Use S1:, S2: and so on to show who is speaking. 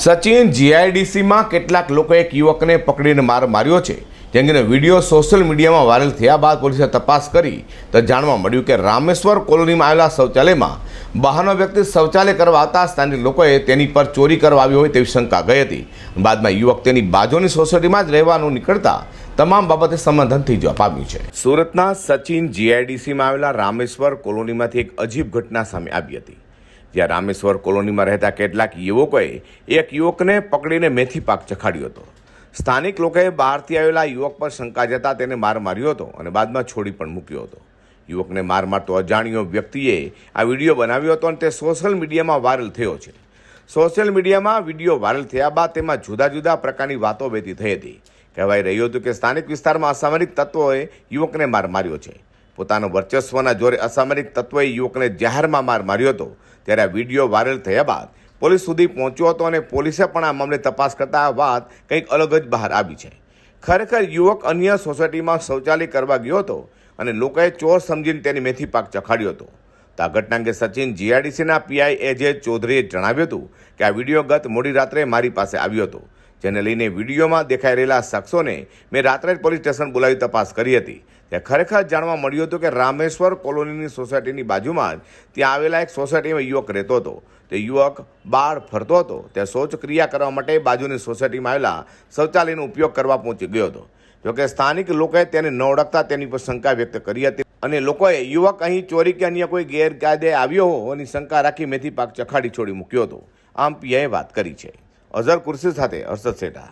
S1: સચિન જીઆઈડીસીમાં કેટલાક લોકો એક યુવકને પકડીને માર માર્યો છે, જે અંગેનો વીડિયો સોશિયલ મીડિયામાં વાયરલ થયા બાદ પોલીસે તપાસ કરી તો જાણવા મળ્યું કે રામેશ્વર કોલોનીમાં આવેલા શૌચાલયમાં બહારનો વ્યક્તિ શૌચાલય કરવા આવતા સ્થાનિક લોકોએ તેની પર ચોરી કરવા આવી હોય તેવી શંકા ગઈ હતી. બાદમાં યુવક તેની બાજુની સોસાયટીમાં જ રહેવાનું નીકળતા તમામ બાબતે સમાધાન જવાબ જવા પામ્યું છે. સુરતના સચિન જીઆઈડીસીમાં આવેલા રામેશ્વર કોલોનીમાંથી એક અજીબ ઘટના સામે આવી હતી. જ્યાં રામેશ્વર કોલોનીમાં રહેતા કેટલાક યુવકોએ એક યુવકને પકડીને મેથી પાક ચખાડ્યો હતો. સ્થાનિક લોકોએ બહારથી આવેલા યુવક પર શંકા જતા તેને માર માર્યો હતો અને બાદમાં છોડી પણ મૂક્યો હતો. યુવકને માર મારતો અજાણ્યો વ્યક્તિએ આ વીડિયો બનાવ્યો હતો અને તે સોશિયલ મીડિયામાં વાયરલ થયો છે. સોશિયલ મીડિયામાં વીડિયો વાયરલ થયા બાદ તેમાં જુદા જુદા પ્રકારની વાતો વહેતી થઈ હતી. કહેવાય રહ્યું હતું કે સ્થાનિક વિસ્તારમાં અસામરિક તત્વોએ યુવકને માર માર્યો છે. પોતાના વર્ચસ્વના જોરે અસામરિક તત્વએ યુવકને જાહેરમાં માર માર્યો હતો. ત્યારે આ વીડિયો વાયરલ થયા બાદ પોલીસ સુધી પહોંચ્યો હતો અને પોલીસે પણ આ મામલે તપાસ કરતા વાત કંઈક અલગ જ બહાર આવી છે. ખરેખર યુવક અન્ય સોસાયટીમાં શૌચાલય કરવા ગયો હતો અને લોકોએ ચોર સમજીને તેની મેથી પાક ચખાડ્યો હતો. તો આ ઘટના અંગે સચિન જીઆરડીસીના પીઆઈ એજે ચૌધરીએ જણાવ્યું હતું કે આ વીડિયો ગત મોડી રાત્રે મારી પાસે આવ્યો હતો. જેને લઈને વિડીયોમાં દેખાઈ રહેલા શખ્સોને મેં રાત્રે જ પોલીસ સ્ટેશન બોલાવી તપાસ કરી હતી. ત્યાં ખરેખર જાણવા મળ્યું હતું કે રામેશ્વર કોલોનીની સોસાયટીની બાજુમાં જ ત્યાં આવેલા એક સોસાયટીમાં યુવક રહેતો હતો. તે યુવક બહાર ફરતો હતો. ત્યાં શૌચક્રિયા કરવા માટે બાજુની સોસાયટીમાં આવેલા શૌચાલયનો ઉપયોગ કરવા પહોંચી ગયો હતો. જોકે સ્થાનિક લોકોએ તેને ન ઓળખતા તેની પર શંકા વ્યક્ત કરી હતી અને લોકોએ યુવક અહીં ચોરી કે અન્ય કોઈ ગેરકાયદે આવ્યો હોવાની શંકા રાખી મેથી પાક ચખાડી છોડી મૂક્યો હતો. આમ પીઆઈએ વાત કરી છે. અઝર કુર્સી સાથે હર્ષદ સેઠા.